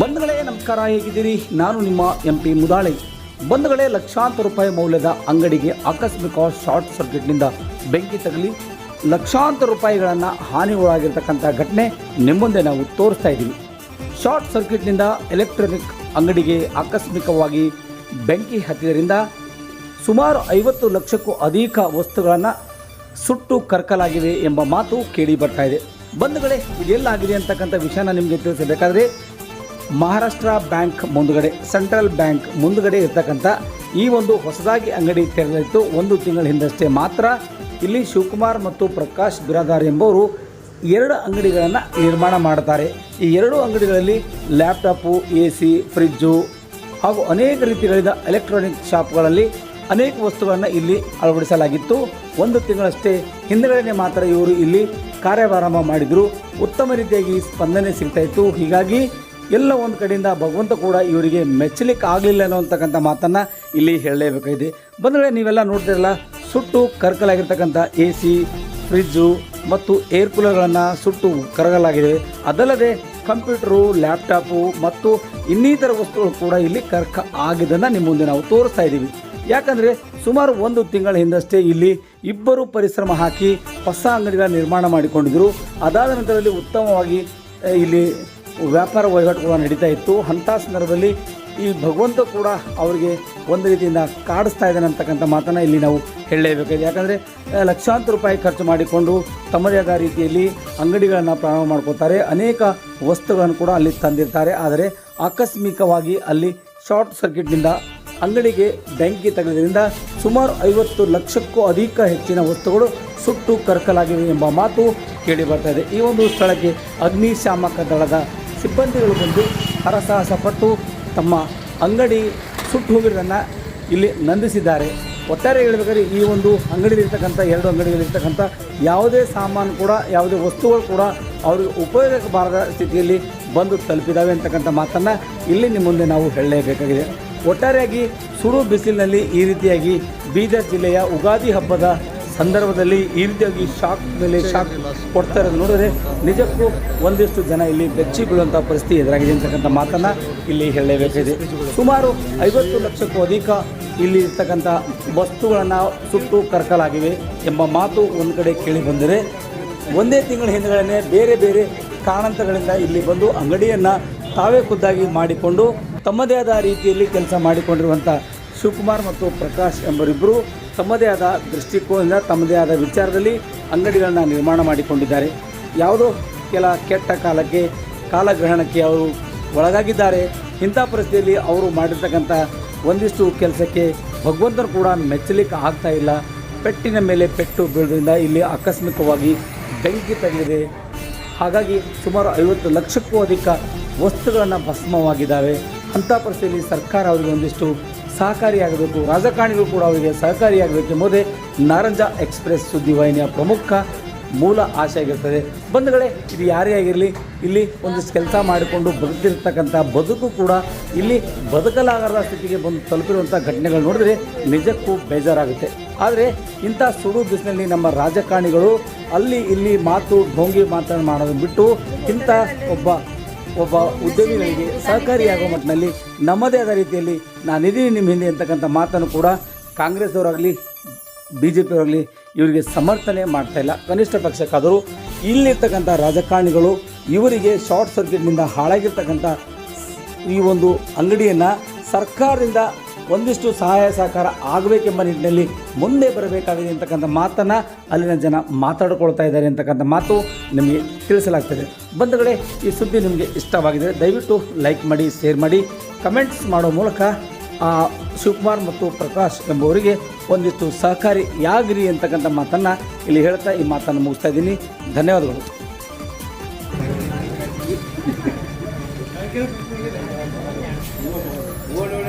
ಬಂಧುಗಳೇ, ನಮಸ್ಕಾರ, ಹೇಗಿದ್ದೀರಿ? ನಾನು ನಿಮ್ಮ ಎಂ ಪಿ ಮುದಾಳೆ. ಬಂಧುಗಳೇ, ಲಕ್ಷಾಂತರ ರೂಪಾಯಿ ಮೌಲ್ಯದ ಅಂಗಡಿಗೆ ಆಕಸ್ಮಿಕ ಶಾರ್ಟ್ ಸರ್ಕ್ಯೂಟ್ನಿಂದ ಬೆಂಕಿ ತಗಲಿ ಲಕ್ಷಾಂತರ ರೂಪಾಯಿಗಳನ್ನು ಹಾನಿಗೊಳಗಾಗಿರ್ತಕ್ಕಂಥ ಘಟನೆ ನಿಮ್ಮ ಮುಂದೆ ನಾವು ತೋರಿಸ್ತಾ ಇದ್ದೀವಿ. ಶಾರ್ಟ್ ಸರ್ಕ್ಯೂಟ್ನಿಂದ ಎಲೆಕ್ಟ್ರಾನಿಕ್ ಅಂಗಡಿಗೆ ಆಕಸ್ಮಿಕವಾಗಿ ಬೆಂಕಿ ಹತ್ತಿದ್ದರಿಂದ ಸುಮಾರು ಐವತ್ತು ಲಕ್ಷಕ್ಕೂ ಅಧಿಕ ವಸ್ತುಗಳನ್ನು ಸುಟ್ಟು ಕರ್ಕಲಾಗಿವೆ ಎಂಬ ಮಾತು ಕೇಳಿ ಬರ್ತಾ ಇದೆ. ಬಂಧುಗಳೇ ಇದೆಲ್ಲಾಗಿದೆ ಅಂತಕ್ಕಂಥ ವಿಷಯನ ನಿಮಗೆ ತಿಳಿಸಬೇಕಾದ್ರೆ ಮಹಾರಾಷ್ಟ್ರ ಬ್ಯಾಂಕ್ ಮುಂದುಗಡೆ, ಸೆಂಟ್ರಲ್ ಬ್ಯಾಂಕ್ ಮುಂದುಗಡೆ ಇರತಕ್ಕಂಥ ಈ ಒಂದು ಹೊಸದಾಗಿ ಅಂಗಡಿ ತೆರೆದಿತ್ತು ಒಂದು ತಿಂಗಳ ಹಿಂದಷ್ಟೇ ಮಾತ್ರ ಇಲ್ಲಿ ಶಿವಕುಮಾರ್ ಮತ್ತು ಪ್ರಕಾಶ್ ಬಿರಾದಾರ್ ಎಂಬವರು ಎರಡು ಅಂಗಡಿಗಳನ್ನು ನಿರ್ಮಾಣ ಮಾಡ್ತಾರೆ. ಈ ಎರಡು ಅಂಗಡಿಗಳಲ್ಲಿ ಲ್ಯಾಪ್ಟಾಪು ಎ ಸಿ ಫ್ರಿಜ್ಜು ಹಾಗೂ ಅನೇಕ ರೀತಿಗಳಿಂದ ಎಲೆಕ್ಟ್ರಾನಿಕ್ ಶಾಪ್ಗಳಲ್ಲಿ ಅನೇಕ ವಸ್ತುಗಳನ್ನು ಇಲ್ಲಿ ಅಳವಡಿಸಲಾಗಿತ್ತು. ಒಂದು ತಿಂಗಳಷ್ಟೇ ಹಿಂದಗಡೆ ಮಾತ್ರ ಇವರು ಇಲ್ಲಿ ಕಾರ್ಯಾರಂಭ ಮಾಡಿದರು. ಉತ್ತಮ ರೀತಿಯಾಗಿ ಸ್ಪಂದನೆ ಸಿಗ್ತಾಯಿತ್ತು ಹೀಗಾಗಿ ಎಲ್ಲ ಒಂದು ಕಡೆಯಿಂದ ಭಗವಂತ ಕೂಡ ಇವರಿಗೆ ಮೆಚ್ಚಲಿಕ್ಕೆ ಆಗಲಿಲ್ಲ ಅನ್ನೋಂತಕ್ಕಂಥ ಮಾತನ್ನು ಇಲ್ಲಿ ಹೇಳಲೇಬೇಕಾಗಿದೆ. ಬಂದರೆ ನೀವೆಲ್ಲ ನೋಡ್ತಿರಲ್ಲ, ಸುಟ್ಟು ಕರ್ಕಲಾಗಿರ್ತಕ್ಕಂಥ ಎ ಸಿ ಫ್ರಿಜ್ಜು ಮತ್ತು ಏರ್ ಕೂಲರ್ಗಳನ್ನು ಸುಟ್ಟು ಕರಗಲಾಗಿದೆ. ಅದಲ್ಲದೆ ಕಂಪ್ಯೂಟರು ಲ್ಯಾಪ್ಟಾಪು ಮತ್ತು ಇನ್ನಿತರ ವಸ್ತುಗಳು ಕೂಡ ಇಲ್ಲಿ ಕರ್ಕ ಆಗಿದ್ದನ್ನು ನಿಮ್ಮ ಮುಂದೆ ನಾವು ತೋರಿಸ್ತಾ ಇದ್ದೀವಿ. ಯಾಕಂದರೆ ಸುಮಾರು ಒಂದು ತಿಂಗಳ ಹಿಂದಷ್ಟೇ ಇಲ್ಲಿ ಇಬ್ಬರು ಪರಿಶ್ರಮ ಹಾಕಿ ಹೊಸ ಅಂಗಡಿಗಳ ನಿರ್ಮಾಣ ಮಾಡಿಕೊಂಡಿದ್ದರು ಅದಾದ ನಂತರದಲ್ಲಿ ಉತ್ತಮವಾಗಿ ಇಲ್ಲಿ ವ್ಯಾಪಾರ ವಹಿವಾಟುಗಳು ನಡೀತಾ ಇತ್ತು. ಅಂಥ ಸಂದರ್ಭದಲ್ಲಿ ಈ ಭಗವಂತ ಕೂಡ ಅವರಿಗೆ ಒಂದು ರೀತಿಯಿಂದ ಕಾಡಿಸ್ತಾ ಇದ್ದಾನೆ ಅಂತಕ್ಕಂಥ ಮಾತನ್ನು ಇಲ್ಲಿ ನಾವು ಹೇಳಲೇಬೇಕಾಗಿದೆ. ಯಾಕಂದರೆ ಲಕ್ಷಾಂತರ ರೂಪಾಯಿ ಖರ್ಚು ಮಾಡಿಕೊಂಡು ತಮ್ಮದೇ ಆದ ರೀತಿಯಲ್ಲಿ ಅಂಗಡಿಗಳನ್ನು ಪ್ರಾರಂಭ ಮಾಡ್ಕೋತಾರೆ ಅನೇಕ ವಸ್ತುಗಳನ್ನು ಕೂಡ ಅಲ್ಲಿ ತಂದಿರ್ತಾರೆ. ಆದರೆ, ಆಕಸ್ಮಿಕವಾಗಿ ಅಲ್ಲಿ ಶಾರ್ಟ್ ಸರ್ಕ್ಯೂಟ್ನಿಂದ ಅಂಗಡಿಗೆ ಬೆಂಕಿ ತಗದ್ರಿಂದ ಸುಮಾರು ಐವತ್ತು ಲಕ್ಷಕ್ಕೂ ಅಧಿಕ ಹೆಚ್ಚಿನ ವಸ್ತುಗಳು ಸುಟ್ಟು ಕರ್ಕಲಾಗಿವೆ ಎಂಬ ಮಾತು ಕೇಳಿ ಬರ್ತಾ ಇದೆ. ಈ ಒಂದು ಸ್ಥಳಕ್ಕೆ ಅಗ್ನಿಶಾಮಕ ದಳದ ಸಿಬ್ಬಂದಿಗಳು ಬಂದು ಹರಸಾಹಸ ಪಟ್ಟು ತಮ್ಮ ಅಂಗಡಿ ಸುಟ್ಟು ಹೋಗಿರೋದನ್ನು ಇಲ್ಲಿ ನಂದಿಸಿದ್ದಾರೆ. ಒಟ್ಟಾರೆ ಹೇಳಬೇಕಾದ್ರೆ ಈ ಒಂದು ಅಂಗಡಿಲಿರ್ತಕ್ಕಂಥ ಎರಡು ಅಂಗಡಿಗಳಿರ್ತಕ್ಕಂಥ ಯಾವುದೇ ಸಾಮಾನು ಕೂಡ, ಯಾವುದೇ ವಸ್ತುಗಳು ಕೂಡ ಅವ್ರಿಗೆ ಉಪಯೋಗಕ್ಕೆ ಬಾರದ ಸ್ಥಿತಿಯಲ್ಲಿ ಬಂದು ತಲುಪಿದಾವೆ ಅಂತಕ್ಕಂಥ ಮಾತನ್ನು ಇಲ್ಲಿ ನಿಮ್ಮ ಮುಂದೆ ನಾವು ಹೇಳಲೇಬೇಕಾಗಿದೆ. ಒಟ್ಟಾರೆಯಾಗಿ ಸುಡು ಬಿಸಿಲಿನಲ್ಲಿ ಈ ರೀತಿಯಾಗಿ ಬೀದರ್ ಜಿಲ್ಲೆಯ ಉಗಾದಿ ಹಬ್ಬದ ಸಂದರ್ಭದಲ್ಲಿ ಈ ರೀತಿಯಾಗಿ ಶಾಕ್ ಮೇಲೆ ಶಾಕ್ ಕೊಡ್ತಾ ನೋಡಿದ್ರೆ ನಿಜಕ್ಕೂ ಒಂದಿಷ್ಟು ಜನ ಇಲ್ಲಿ ಬೆಚ್ಚಿ ಬೀಳುವಂಥ ಪರಿಸ್ಥಿತಿ ಎದುರಾಗಿದೆ ಅಂತಕ್ಕಂಥ ಮಾತನ್ನು ಇಲ್ಲಿ ಹೇಳಲೇಬೇಕಿದೆ ಸುಮಾರು ಐವತ್ತು ಲಕ್ಷಕ್ಕೂ ಅಧಿಕ ಇಲ್ಲಿ ಇರ್ತಕ್ಕಂಥ ವಸ್ತುಗಳನ್ನು ಸುಟ್ಟು ಕರ್ಕಲಾಗಿವೆ ಎಂಬ ಮಾತು ಒಂದು ಕಡೆ ಕೇಳಿ ಬಂದರೆ ಒಂದೇ ತಿಂಗಳ ಹಿಂದುಗಡೆ ಬೇರೆ ಬೇರೆ ಕಾರಣಾಂತರಗಳಿಂದ ಇಲ್ಲಿ ಬಂದು ಅಂಗಡಿಯನ್ನು ತಾವೇ ಖುದ್ದಾಗಿ ಮಾಡಿಕೊಂಡು ತಮ್ಮದೇ ಆದ ರೀತಿಯಲ್ಲಿ ಕೆಲಸ ಮಾಡಿಕೊಂಡಿರುವಂಥ ಶಿವಕುಮಾರ್ ಮತ್ತು ಪ್ರಕಾಶ್ ಎಂಬರಿಬ್ಬರು ತಮ್ಮದೇ ಆದ ದೃಷ್ಟಿಕೋನದಿಂದ ತಮ್ಮದೇ ಆದ ವಿಚಾರದಲ್ಲಿ ಅಂಗಡಿಗಳನ್ನು ನಿರ್ಮಾಣ ಮಾಡಿಕೊಂಡಿದ್ದಾರೆ. ಯಾವುದೋ ಕೆಲ ಕೆಟ್ಟ ಕಾಲಕ್ಕೆ ಕಾಲಗ್ರಹಣಕ್ಕೆ ಅವರು ಒಳಗಾಗಿದ್ದಾರೆ. ಇಂಥ ಪರಿಸ್ಥಿತಿಯಲ್ಲಿ ಅವರು ಮಾಡಿರ್ತಕ್ಕಂಥ ಒಂದಿಷ್ಟು ಕೆಲಸಕ್ಕೆ ಭಗವಂತರು ಕೂಡ ಮೆಚ್ಚಲಿಕ್ಕೆ ಆಗ್ತಾ ಇಲ್ಲ. ಪೆಟ್ಟಿನ ಮೇಲೆ ಪೆಟ್ಟು ಬೀಳೋದ್ರಿಂದ ಇಲ್ಲಿ ಆಕಸ್ಮಿಕವಾಗಿ ಬೆಂಕಿ ತಗಲಿದೆ ಹಾಗಾಗಿ ಸುಮಾರು ಐವತ್ತು ಲಕ್ಷಕ್ಕೂ ಅಧಿಕ ವಸ್ತುಗಳನ್ನು ಭಸ್ಮವಾಗಿದ್ದಾವೆ. ಅಂಥ ಪರಿಸ್ಥಿತಿಯಲ್ಲಿ ಸರ್ಕಾರ ಅವರಿಗೆ ಒಂದಿಷ್ಟು ಸಹಕಾರಿಯಾಗಬೇಕು ರಾಜಕಾರಣಿಗಳು ಕೂಡ ಅವರಿಗೆ ಸಹಕಾರಿಯಾಗಬೇಕು. ಎಂಬುದೇ ನಾರಂಜ ಎಕ್ಸ್ಪ್ರೆಸ್ ಸುದ್ದಿವಾಹಿನಿಯ ಪ್ರಮುಖ ಮೂಲ ಆಶೆ ಆಗಿರ್ತದೆ. ಬಂಧುಗಳೇ, ಇದು ಯಾರೇ ಆಗಿರಲಿ, ಇಲ್ಲಿ ಒಂದಿಷ್ಟು ಕೆಲಸ ಮಾಡಿಕೊಂಡು ಬದುಕಿರ್ತಕ್ಕಂಥ ಬದುಕು ಕೂಡ ಇಲ್ಲಿ ಬದುಕಲಾಗದ ಸ್ಥಿತಿಗೆ ಬಂದು ತಲುಪಿರುವಂಥ ಘಟನೆಗಳು ನೋಡಿದ್ರೆ ನಿಜಕ್ಕೂ ಬೇಜಾರಾಗುತ್ತೆ. ಆದರೆ ಇಂಥ ಸುಡು ಬಿಸಿನಲ್ಲಿ ನಮ್ಮ ರಾಜಕಾರಣಿಗಳು ಅಲ್ಲಿ ಇಲ್ಲಿ ಮಾತು ಢೋಂಗಿ ಮಾತನ್ನು ಮಾಡೋದನ್ನು ಬಿಟ್ಟು ಇಂಥ ಒಬ್ಬ ಒಬ್ಬ ಉದ್ಯಮಿಗಳಿಗೆ ಸಹಕಾರಿಯಾಗುವ ಮಟ್ಟಿನಲ್ಲಿ ನಮ್ಮದೇ ಆದ ರೀತಿಯಲ್ಲಿ ನಾನಿದ್ದೀನಿ ನಿಮ್ಮ ಹಿಂದೆ ಅಂತಕ್ಕಂಥ ಮಾತನ್ನು ಕೂಡ ಕಾಂಗ್ರೆಸ್ದವರಾಗಲಿ ಬಿ ಜೆ ಪಿಯವರಾಗಲಿ ಇವರಿಗೆ ಸಮರ್ಥನೆ ಮಾಡ್ತಾ ಇಲ್ಲ. ಕನಿಷ್ಠ ಪಕ್ಷಕ್ಕಾದರೂ ಇಲ್ಲಿರ್ತಕ್ಕಂಥ ರಾಜಕಾರಣಿಗಳು ಇವರಿಗೆ ಶಾರ್ಟ್ ಸರ್ಕ್ಯೂಟ್ನಿಂದ ಹಾಳಾಗಿರ್ತಕ್ಕಂಥ ಈ ಒಂದು ಅಂಗಡಿಯನ್ನು ಸರ್ಕಾರದಿಂದ ಒಂದಿಷ್ಟು ಸಹಾಯ ಸಹಕಾರ ಆಗಬೇಕೆಂಬ ನಿಟ್ಟಿನಲ್ಲಿ ಮುಂದೆ ಬರಬೇಕಾಗಿದೆ ಅಂತಕ್ಕಂಥ ಮಾತನ್ನು ಅಲ್ಲಿನ ಜನ ಮಾತಾಡಿಕೊಳ್ತಾ ಇದ್ದಾರೆ ಅಂತಕ್ಕಂಥ ಮಾತು ನಿಮಗೆ ತಿಳಿಸಲಾಗ್ತದೆ. ಬಂಧುಗಳೇ ಈ ಸುದ್ದಿ ನಿಮಗೆ ಇಷ್ಟವಾಗಿದೆ. ದಯವಿಟ್ಟು ಲೈಕ್ ಮಾಡಿ, ಶೇರ್ ಮಾಡಿ. ಕಮೆಂಟ್ಸ್ ಮಾಡೋ ಮೂಲಕ ಆ ಶಿವಕುಮಾರ್ ಮತ್ತು ಪ್ರಕಾಶ್ ಎಂಬುವರಿಗೆ ಒಂದಿಷ್ಟು ಸಹಕಾರಿ ಯಾಗಿರಿ ಅಂತಕ್ಕಂಥ ಮಾತನ್ನು ಇಲ್ಲಿ ಹೇಳ್ತಾ ಈ ಮಾತನ್ನು ಮುಗಿಸ್ತಾ ಇದ್ದೀನಿ. ಧನ್ಯವಾದಗಳು. ஓடோட